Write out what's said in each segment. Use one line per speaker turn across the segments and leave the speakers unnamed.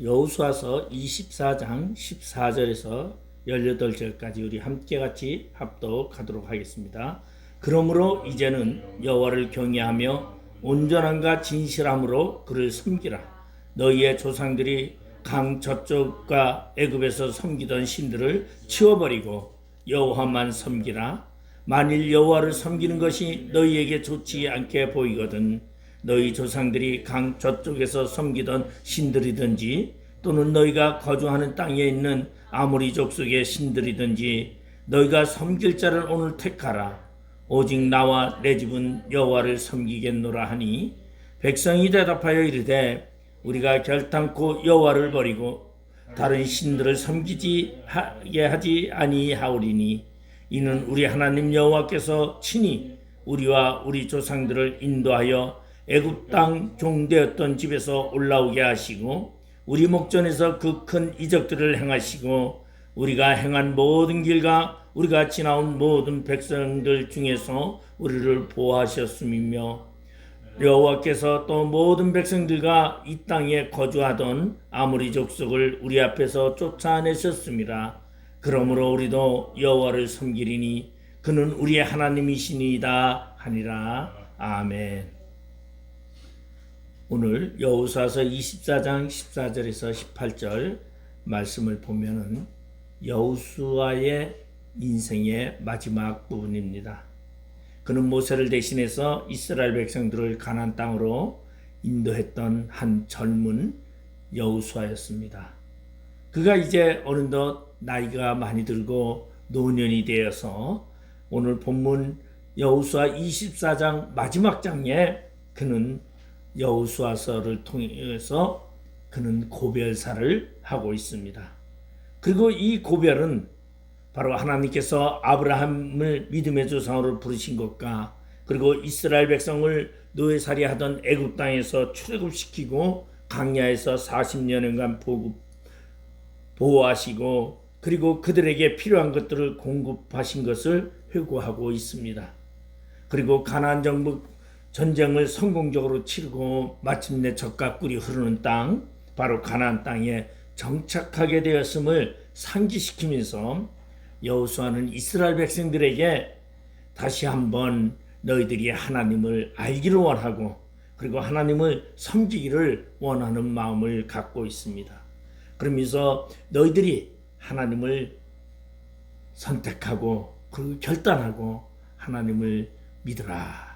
여호수아서 24장 14절에서 18절까지 우리 함께 같이 합독하도록 하겠습니다. 그러므로 이제는 여호와를 경외하며 온전함과 진실함으로 그를 섬기라. 너희의 조상들이 강 저쪽과 애굽에서 섬기던 신들을 치워버리고 여호와만 섬기라. 만일 여호와를 섬기는 것이 너희에게 좋지 않게 보이거든 너희 조상들이 강 저쪽에서 섬기던 신들이든지 또는 너희가 거주하는 땅에 있는 아모리 족속의 신들이든지 너희가 섬길 자를 오늘 택하라. 오직 나와 내 집은 여호와를 섬기겠노라 하니 백성이 대답하여 이르되 우리가 결탄코 여호와를 버리고 다른 신들을 섬기지 하게 하지 아니하오리니 이는 우리 하나님 여호와께서 친히 우리와 우리 조상들을 인도하여 애굽 땅 종되었던 집에서 올라오게 하시고 우리 목전에서 그 큰 이적들을 행하시고 우리가 행한 모든 길과 우리가 지나온 모든 백성들 중에서 우리를 보호하셨음이며 여호와께서 또 모든 백성들과 이 땅에 거주하던 아무리 족속을 우리 앞에서 쫓아내셨습니다. 그러므로 우리도 여호와를 섬기리니 그는 우리의 하나님이시니이다 하니라. 아멘. 오늘 여호수아서 24장 14절에서 18절 말씀을 보면은 여호수아의 인생의 마지막 부분입니다. 그는 모세를 대신해서 이스라엘 백성들을 가나안 땅으로 인도했던 한 젊은 여호수아였습니다. 그가 이제 어느덧 나이가 많이 들고 노년이 되어서 오늘 본문 여호수아 24장 마지막 장에 그는 여호수아서를 통해서 그는 고별사를 하고 있습니다. 그리고 이 고별은 바로 하나님께서 아브라함을 믿음의 조상으로 부르신 것과 그리고 이스라엘 백성을 노예살이 하던 애굽 땅에서 출애굽시키고 강야에서 40년간 보급 보호하시고 그리고 그들에게 필요한 것들을 공급하신 것을 회고하고 있습니다. 그리고 가나안 정부 전쟁을 성공적으로 치르고 마침내 젖과 꿀이 흐르는 땅 바로 가나안 땅에 정착하게 되었음을 상기시키면서 여호수아는 이스라엘 백성들에게 다시 한번 너희들이 하나님을 알기를 원하고 그리고 하나님을 섬기기를 원하는 마음을 갖고 있습니다. 그러면서 너희들이 하나님을 선택하고 그리고 결단하고 하나님을 믿으라.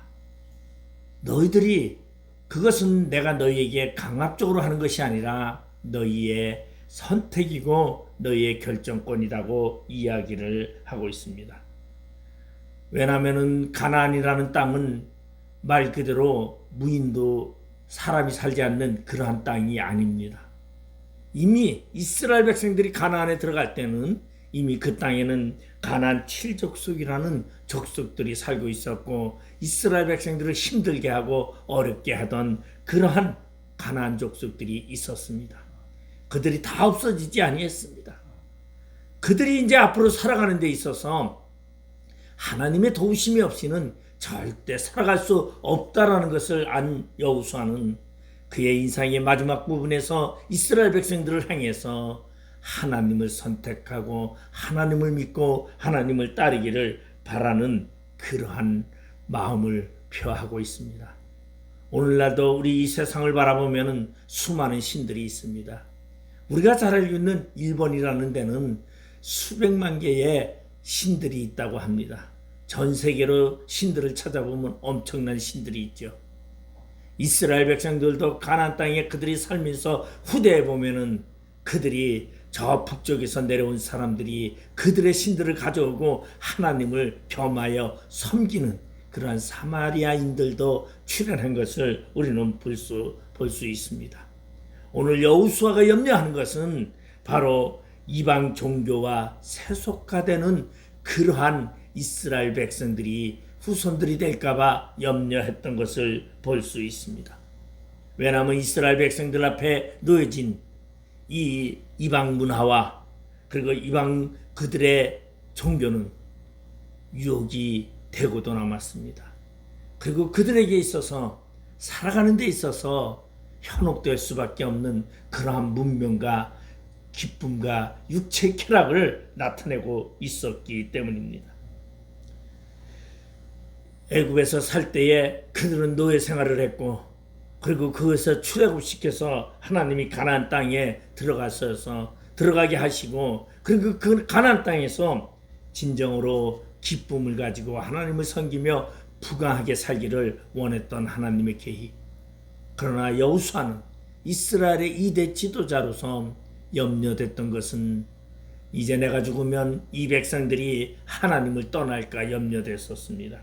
너희들이 그것은 내가 너희에게 강압적으로 하는 것이 아니라 너희의 선택이고 너희의 결정권이라고 이야기를 하고 있습니다. 왜냐하면 가나안이라는 땅은 말 그대로 무인도 사람이 살지 않는 그러한 땅이 아닙니다. 이미 이스라엘 백성들이 가나안에 들어갈 때는 이미 그 땅에는 가나안 7족속이라는 족속들이 살고 있었고 이스라엘 백성들을 힘들게 하고 어렵게 하던 그러한 가나안 족속들이 있었습니다. 그들이 다 없어지지 아니했습니다. 그들이 이제 앞으로 살아가는 데 있어서 하나님의 도우심이 없이는 절대 살아갈 수 없다라는 것을 안 여우수아는 그의 인생의 마지막 부분에서 이스라엘 백성들을 향해서 하나님을 선택하고 하나님을 믿고 하나님을 따르기를 바라는 그러한 마음을 표하고 있습니다. 오늘날도 우리 이 세상을 바라보면 수많은 신들이 있습니다. 우리가 잘 알고 있는 일본이라는 데는 수백만 개의 신들이 있다고 합니다. 전 세계로 신들을 찾아보면 엄청난 신들이 있죠. 이스라엘 백성들도 가나안 땅에 그들이 살면서 후대에 보면은 그들이 저 북쪽에서 내려온 사람들이 그들의 신들을 가져오고 하나님을 겸하여 섬기는 그러한 사마리아인들도 출현한 것을 우리는 볼 수 볼 수 있습니다. 오늘 여우수아가 염려하는 것은 바로 이방 종교와 세속화되는 그러한 이스라엘 백성들이 후손들이 될까봐 염려했던 것을 볼 수 있습니다. 왜냐하면 이스라엘 백성들 앞에 놓여진 이 이방 문화와 그리고 이방 그들의 종교는 유혹이 되고도 남았습니다. 그리고 그들에게 있어서 살아가는 데 있어서 현혹될 수밖에 없는 그러한 문명과 기쁨과 육체 쾌락을 나타내고 있었기 때문입니다. 애굽에서 살 때에 그들은 노예 생활을 했고 그리고 그것을 출애굽시켜서 하나님이 가나안 땅에 들어가셔서 들어가게 하시고 그리고 그 가나안 땅에서 진정으로 기쁨을 가지고 하나님을 섬기며 부강하게 살기를 원했던 하나님의 계획. 그러나 여호수아는 이스라엘의 이대 지도자로서 염려됐던 것은 이제 내가 죽으면 이 백성들이 하나님을 떠날까 염려됐었습니다.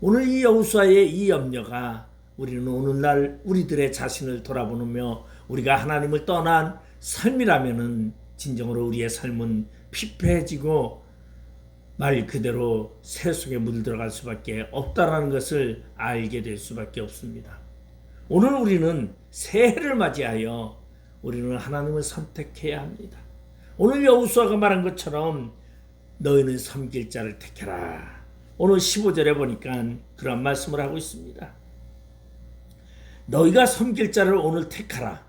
오늘 이 여호수아의 이 염려가 우리는 오늘날 우리들의 자신을 돌아보며 우리가 하나님을 떠난 삶이라면은 진정으로 우리의 삶은 피폐해지고 말 그대로 새 속에 물들어갈 수밖에 없다라는 것을 알게 될 수밖에 없습니다. 오늘 우리는 새해를 맞이하여 우리는 하나님을 선택해야 합니다. 오늘 여호수아가 말한 것처럼 너희는 섬길 자를 택해라. 오늘 15절에 보니까 그런 말씀을 하고 있습니다. 너희가 섬길 자를 오늘 택하라.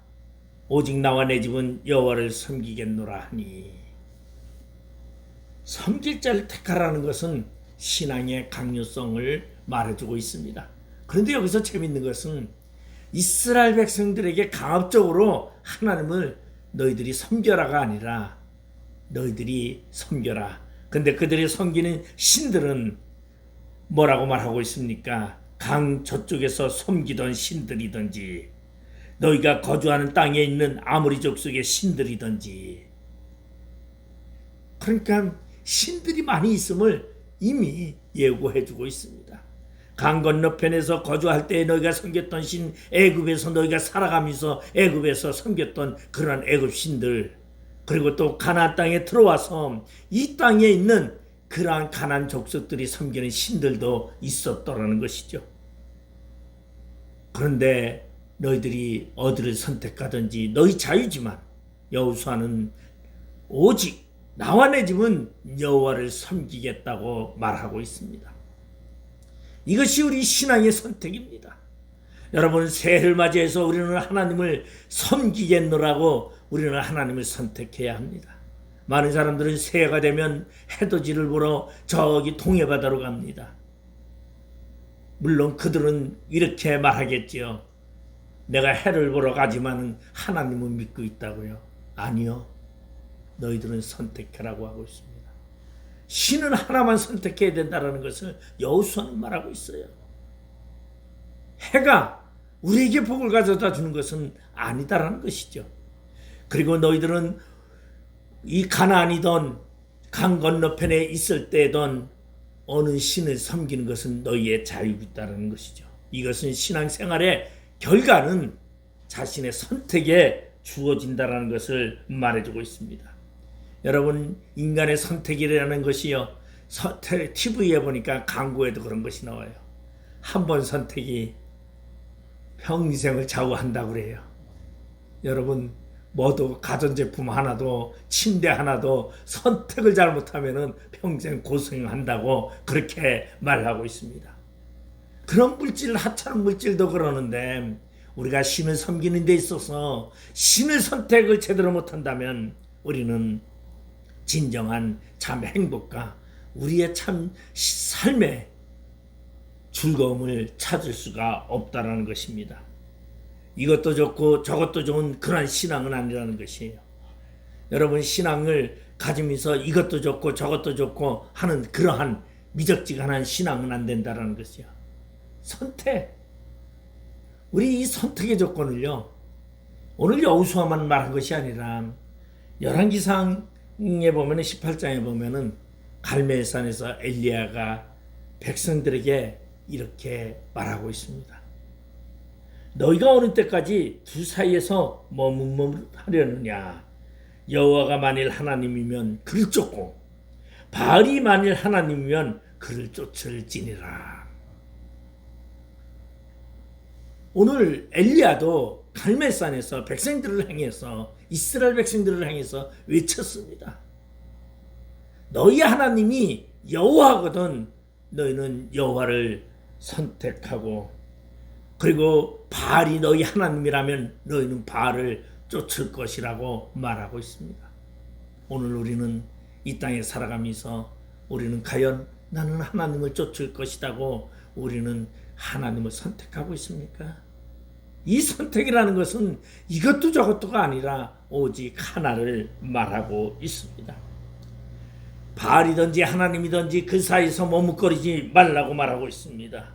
오직 나와 내 집은 여호와를 섬기겠노라 하니. 섬길 자를 택하라는 것은 신앙의 강요성을 말해주고 있습니다. 그런데 여기서 재밌는 것은 이스라엘 백성들에게 강압적으로 하나님을 너희들이 섬겨라가 아니라 너희들이 섬겨라. 근데 그들이 섬기는 신들은 뭐라고 말하고 있습니까? 강 저쪽에서 섬기던 신들이든지 너희가 거주하는 땅에 있는 아모리 족 속의 신들이든지 그러니까 신들이 많이 있음을 이미 예고해 주고 있습니다. 강 건너편에서 거주할 때 너희가 섬겼던 신 애굽에서 너희가 살아가면서 애굽에서 섬겼던 그런 애굽 신들 그리고 또 가나안 땅에 들어와서 이 땅에 있는 그러한 가난 족속들이 섬기는 신들도 있었더라는 것이죠. 그런데 너희들이 어디를 선택하든지 너희 자유지만 여호수아는 오직 나와 내 집은 여호와를 섬기겠다고 말하고 있습니다. 이것이 우리 신앙의 선택입니다. 여러분 새해를 맞이해서 우리는 하나님을 섬기겠노라고 우리는 하나님을 선택해야 합니다. 많은 사람들은 새해가 되면 해돋이를 보러 저기 동해바다로 갑니다. 물론 그들은 이렇게 말하겠지요. 내가 해를 보러 가지만 하나님은 믿고 있다고요. 아니요. 너희들은 선택해라고 하고 있습니다. 신은 하나만 선택해야 된다는 것을 여호수아는 말하고 있어요. 해가 우리에게 복을 가져다 주는 것은 아니다라는 것이죠. 그리고 너희들은 이 가나안이던 강 건너편에 있을 때던 어느 신을 섬기는 것은 너희의 자유있다는 것이죠. 이것은 신앙생활의 결과는 자신의 선택에 주어진다라는 것을 말해주고 있습니다. 여러분 인간의 선택이라는 것이요. TV에 보니까 광고에도 그런 것이 나와요. 한 번 선택이 평생을 좌우한다고 그래요. 여러분 모두 가전제품 하나도 침대 하나도 선택을 잘못하면 평생 고생한다고 그렇게 말하고 있습니다. 그런 물질 하찮은 물질도 그러는데 우리가 신을 섬기는 데 있어서 신을 선택을 제대로 못한다면 우리는 진정한 참 행복과 우리의 참 삶의 즐거움을 찾을 수가 없다라는 것입니다. 이것도 좋고 저것도 좋은 그런 신앙은 아니라는 것이에요. 여러분 신앙을 가지면서 이것도 좋고 저것도 좋고 하는 그러한 미적지근한 신앙은 안 된다라는 것이야. 선택. 우리 이 선택의 조건을요. 오늘 여우수아만 말한 것이 아니라 열왕기상에 보면은 18장에 보면은 갈멜산에서 엘리야가 백성들에게 이렇게 말하고 있습니다. 너희가 오는 때까지 두 사이에서 머뭇머뭇하려느냐? 여호와가 만일 하나님이면 그를 쫓고 바알이 만일 하나님이면 그를 쫓을지니라. 오늘 엘리야도 갈멜산에서 백성들을 향해서 이스라엘 백성들을 향해서 외쳤습니다. 너희 하나님이 여호와거든 너희는 여호와를 선택하고 그리고 바알이 너희 하나님이라면 너희는 바알을 쫓을 것이라고 말하고 있습니다. 오늘 우리는 이 땅에 살아가면서 우리는 과연 나는 하나님을 쫓을 것이라고 우리는 하나님을 선택하고 있습니까? 이 선택이라는 것은 이것도 저것도가 아니라 오직 하나를 말하고 있습니다. 바알이든지 하나님이든지 그 사이에서 머뭇거리지 말라고 말하고 있습니다.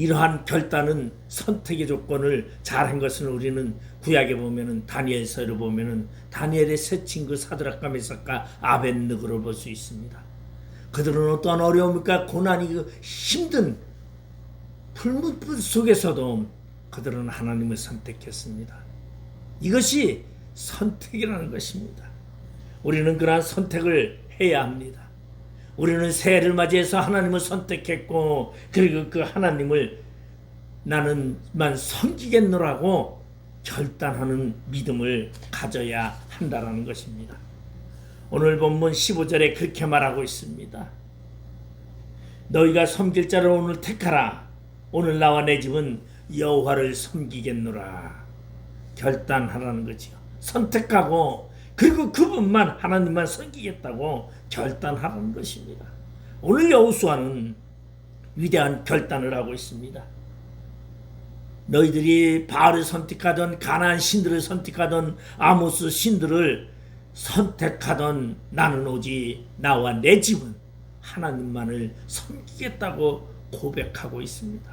이러한 결단은 선택의 조건을 잘한 것은 우리는 구약에 보면은 다니엘서를 보면은 다니엘의 세 친구 사드락과 메삭과 아벤느고를 볼 수 있습니다. 그들은 어떠한 어려움과 고난이 그 힘든 풀무불 속에서도 그들은 하나님을 선택했습니다. 이것이 선택이라는 것입니다. 우리는 그러한 선택을 해야 합니다. 우리는 새해를 맞이해서 하나님을 선택했고 그리고 그 하나님을 나는만 섬기겠노라고 결단하는 믿음을 가져야 한다라는 것입니다. 오늘 본문 15절에 그렇게 말하고 있습니다. 너희가 섬길 자를 오늘 택하라. 오늘 나와 내 집은 여호와를 섬기겠노라. 결단하라는 거지요. 선택하고 그리고 그분만 하나님만 섬기겠다고 결단하라는 것입니다. 오늘 여호수아는 위대한 결단을 하고 있습니다. 너희들이 바알을 선택하던 가나안 신들을 선택하던 아모스 신들을 선택하던 나는 오직 나와 내 집은 하나님만을 섬기겠다고 고백하고 있습니다.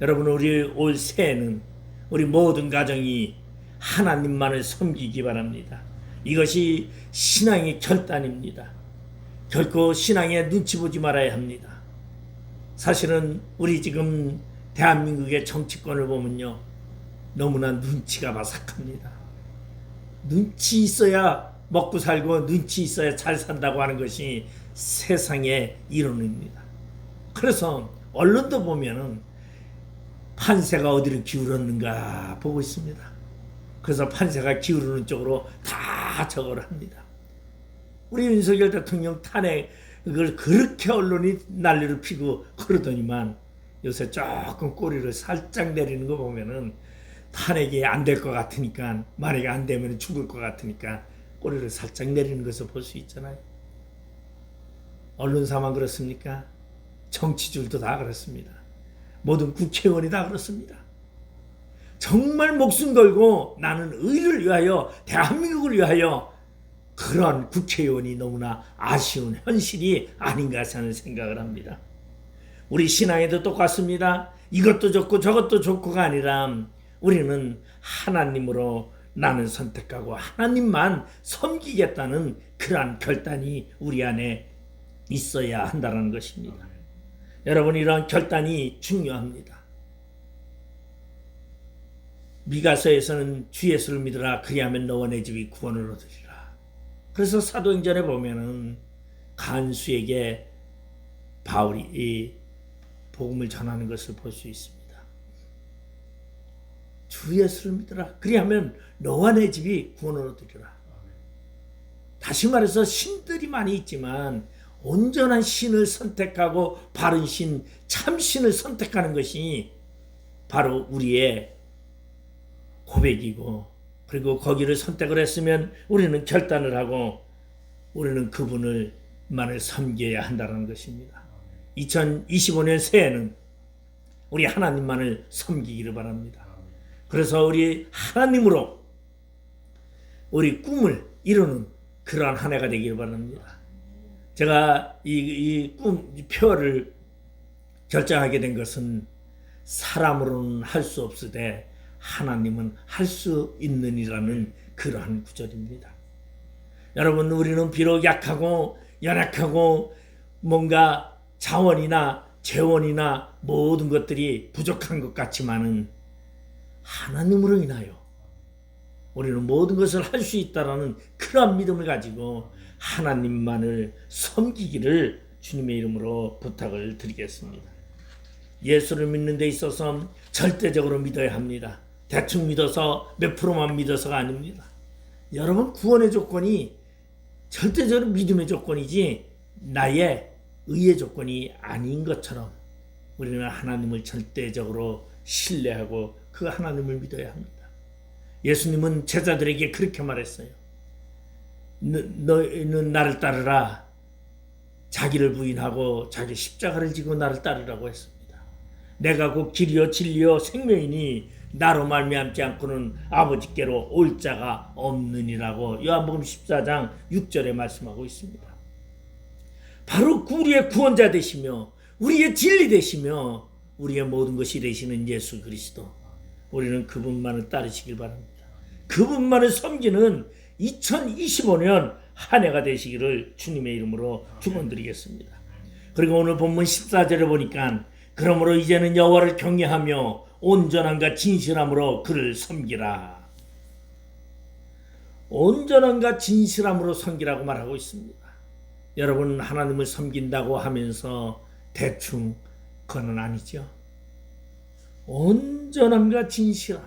여러분 우리 올 새해는 우리 모든 가정이 하나님만을 섬기기 바랍니다. 이것이 신앙의 결단입니다. 결코 신앙에 눈치 보지 말아야 합니다. 사실은 우리 지금 대한민국의 정치권을 보면요. 너무나 눈치가 바삭합니다. 눈치 있어야 먹고 살고 눈치 있어야 잘 산다고 하는 것이 세상의 이론입니다. 그래서 언론도 보면은 판세가 어디로 기울었는가 보고 있습니다. 그래서 판세가 기울는 쪽으로 다 저걸 합니다. 우리 윤석열 대통령 탄핵 그걸 그렇게 언론이 난리를 피고 그러더니만 요새 조금 꼬리를 살짝 내리는 거 보면은 탄핵이 안 될 것 같으니까 만약에 안 되면 죽을 것 같으니까 꼬리를 살짝 내리는 것을 볼 수 있잖아요. 언론사만 그렇습니까? 정치줄도 다 그렇습니다. 모든 국회의원이 다 그렇습니다. 정말 목숨 걸고 나는 의를 위하여 대한민국을 위하여 그런 국회의원이 너무나 아쉬운 현실이 아닌가 하는 생각을 합니다. 우리 신앙에도 똑같습니다. 이것도 좋고 저것도 좋고가 아니라 우리는 하나님으로 나는 선택하고 하나님만 섬기겠다는 그러한 결단이 우리 안에 있어야 한다는 것입니다. 여러분 이러한 결단이 중요합니다. 미가서에서는 주 예수를 믿으라 그리하면 너와 내 집이 구원을 얻으리라. 그래서 사도행전에 보면은 간수에게 바울이 이 복음을 전하는 것을 볼 수 있습니다. 주 예수를 믿으라 그리하면 너와 내 집이 구원을 얻으리라. 다시 말해서 신들이 많이 있지만 온전한 신을 선택하고 바른 신, 참 신을 선택하는 것이 바로 우리의 고백이고 그리고 거기를 선택을 했으면 우리는 결단을 하고 우리는 그분을 만을 섬겨야 한다는 것입니다. 2025년 새해는 우리 하나님만을 섬기기를 바랍니다. 그래서 우리 하나님으로 우리 꿈을 이루는 그러한 한 해가 되기를 바랍니다. 제가 이 꿈 표를 결정하게 된 것은 사람으로는 할 수 없으되 하나님은 할 수 있느니라는 그러한 구절입니다. 여러분 우리는 비록 약하고 연약하고 뭔가 자원이나 재원이나 모든 것들이 부족한 것 같지만은 하나님으로 인하여 우리는 모든 것을 할 수 있다라는 그러한 믿음을 가지고 하나님만을 섬기기를 주님의 이름으로 부탁을 드리겠습니다. 예수를 믿는 데 있어서 절대적으로 믿어야 합니다. 대충 믿어서 몇 프로만 믿어서가 아닙니다. 여러분 구원의 조건이 절대적으로 믿음의 조건이지 나의 의의 조건이 아닌 것처럼 우리는 하나님을 절대적으로 신뢰하고 그 하나님을 믿어야 합니다. 예수님은 제자들에게 그렇게 말했어요. 너, 너희는 나를 따르라. 자기를 부인하고 자기 십자가를 지고 나를 따르라고 했습니다. 내가 곧 길이요 진리요 생명이니 나로 말미암지 않고는 아버지께로 올 자가 없느니라고 요한복음 14장 6절에 말씀하고 있습니다. 바로 우리의 구원자 되시며 우리의 진리 되시며 우리의 모든 것이 되시는 예수 그리스도 우리는 그분만을 따르시길 바랍니다. 그분만을 섬기는 2025년 한 해가 되시기를 주님의 이름으로 축원드리겠습니다. 그리고 오늘 본문 14절에 보니까 그러므로 이제는 여호와를 경외하며 온전함과 진실함으로 그를 섬기라. 온전함과 진실함으로 섬기라고 말하고 있습니다. 여러분 하나님을 섬긴다고 하면서 대충 그건 아니죠. 온전함과 진실함.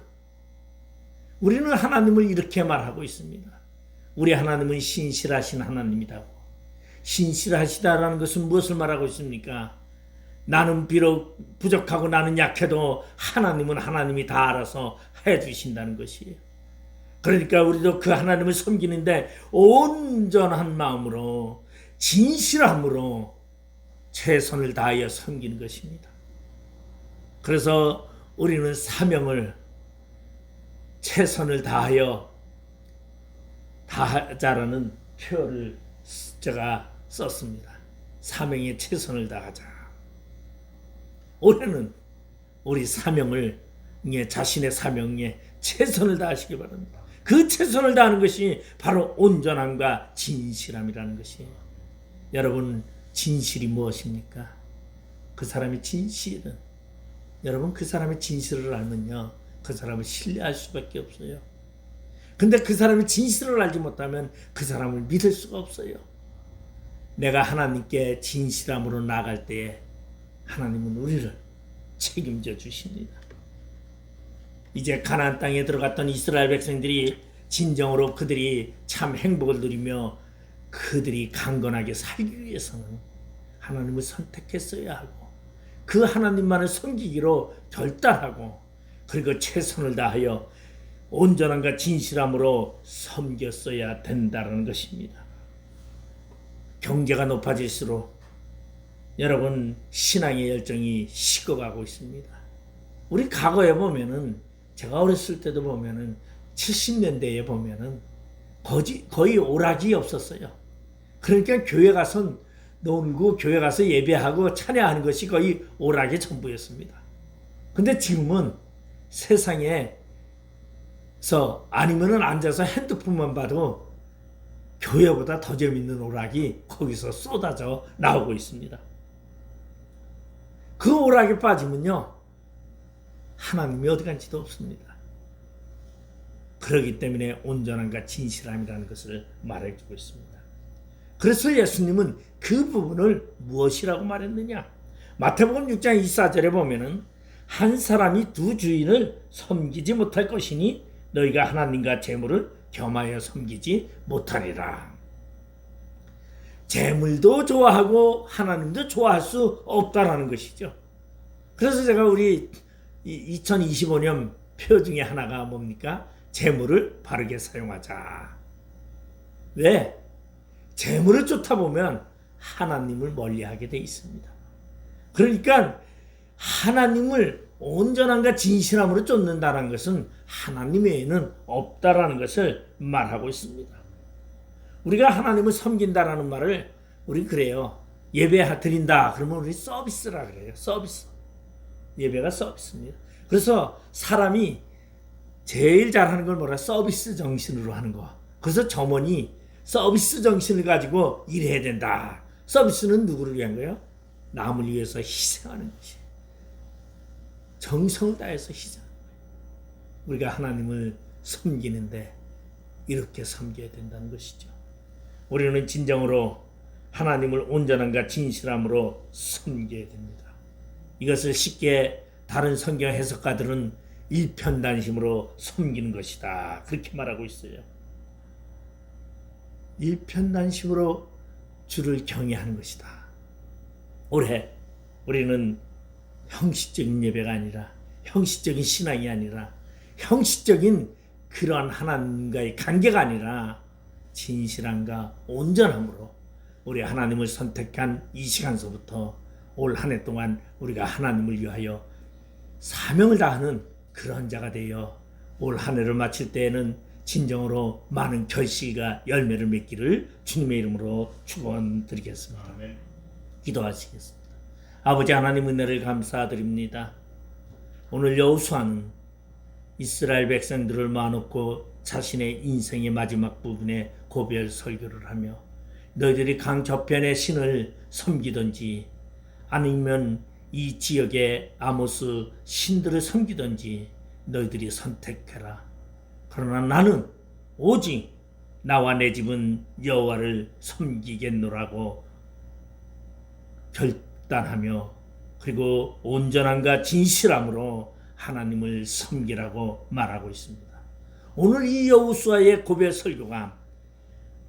우리는 하나님을 이렇게 말하고 있습니다. 우리 하나님은 신실하신 하나님이라고. 신실하시다라는 것은 무엇을 말하고 있습니까? 나는 비록 부족하고 나는 약해도 하나님은 하나님이 다 알아서 해 주신다는 것이에요. 그러니까 우리도 그 하나님을 섬기는데 온전한 마음으로 진실함으로 최선을 다하여 섬기는 것입니다. 그래서 우리는 사명을 최선을 다하여 다하자라는 표를 제가 썼습니다. 사명에 최선을 다하자. 올해는 우리 사명을 예, 자신의 사명에 최선을 다하시기 바랍니다. 그 최선을 다하는 것이 바로 온전함과 진실함이라는 것이에요. 여러분 진실이 무엇입니까? 그 사람이 진실은 여러분 그 사람의 진실을 알면요 그 사람을 신뢰할 수밖에 없어요. 근데 그 사람이 진실을 알지 못하면 그 사람을 믿을 수가 없어요. 내가 하나님께 진실함으로 나갈 때에 하나님은 우리를 책임져 주십니다. 이제 가나안 땅에 들어갔던 이스라엘 백성들이 진정으로 그들이 참 행복을 누리며 그들이 강건하게 살기 위해서는 하나님을 선택했어야 하고 그 하나님만을 섬기기로 결단하고 그리고 최선을 다하여 온전함과 진실함으로 섬겼어야 된다는 것입니다. 경계가 높아질수록 여러분 신앙의 열정이 식어가고 있습니다. 우리 과거에 보면은 제가 어렸을 때도 보면은 70년대에 보면은 거의, 거의 오락이 없었어요. 그러니까 교회 가서 놀고 교회 가서 예배하고 찬양하는 것이 거의 오락의 전부였습니다. 근데 지금은 세상에서 아니면은 앉아서 핸드폰만 봐도 교회보다 더 재밌는 오락이 거기서 쏟아져 나오고 있습니다. 그 오락에 빠지면요. 하나님이 어디 간지도 없습니다. 그러기 때문에 온전함과 진실함이라는 것을 말해주고 있습니다. 그래서 예수님은 그 부분을 무엇이라고 말했느냐? 마태복음 6장 24절에 보면은 한 사람이 두 주인을 섬기지 못할 것이니 너희가 하나님과 재물을 겸하여 섬기지 못하리라. 재물도 좋아하고 하나님도 좋아할 수 없다라는 것이죠. 그래서 제가 우리 2025년 표 중에 하나가 뭡니까? 재물을 바르게 사용하자. 왜? 재물을 쫓다 보면 하나님을 멀리하게 돼 있습니다. 그러니까 하나님을 온전함과 진실함으로 쫓는다는 것은 하나님 외에는 없다라는 것을 말하고 있습니다. 우리가 하나님을 섬긴다라는 말을 우리 그래요. 예배 드린다 그러면 우리 서비스라 그래요. 서비스. 예배가 서비스입니다. 그래서 사람이 제일 잘하는 걸 뭐라 서비스 정신으로 하는 거. 그래서 점원이 서비스 정신을 가지고 일해야 된다. 서비스는 누구를 위한 거예요? 남을 위해서 희생하는 것이. 정성을 다해서 희생. 우리가 하나님을 섬기는데 이렇게 섬겨야 된다는 것이죠. 우리는 진정으로 하나님을 온전함과 진실함으로 섬겨야 됩니다. 이것을 쉽게 다른 성경 해석가들은 일편단심으로 섬기는 것이다. 그렇게 말하고 있어요. 일편단심으로 주를 경외하는 것이다. 올해 우리는 형식적인 예배가 아니라 형식적인 신앙이 아니라 형식적인 그러한 하나님과의 관계가 아니라 진실함과 온전함으로 우리 하나님을 선택한 이 시간서부터 올 한 해 동안 우리가 하나님을 위하여 사명을 다하는 그런 자가 되어 올 한 해를 마칠 때에는 진정으로 많은 결실과 열매를 맺기를 주님의 이름으로 축원드리겠습니다. 기도하시겠습니다. 아버지 하나님 은혜를 감사드립니다. 오늘 여호수아는 이스라엘 백성들을 모아놓고 자신의 인생의 마지막 부분에 고별 설교를 하며 너희들이 강 저편의 신을 섬기든지 아니면 이 지역의 아모스 신들을 섬기든지 너희들이 선택해라. 그러나 나는 오직 나와 내 집은 여호와를 섬기겠노라고 결단하며 그리고 온전함과 진실함으로 하나님을 섬기라고 말하고 있습니다. 오늘 이 여호수아의 고별 설교가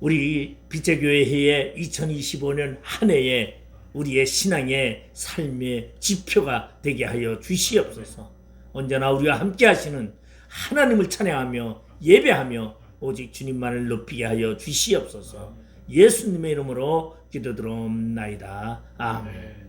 우리 빛의 해의 2025년 한 해에 우리의 신앙의 삶의 지표가 되게 하여 주시옵소서. 언제나 우리와 함께 하시는 하나님을 찬양하며 예배하며 오직 주님만을 높이게 하여 주시옵소서. 예수님의 이름으로 기도드리옵나이다. 아멘.
네.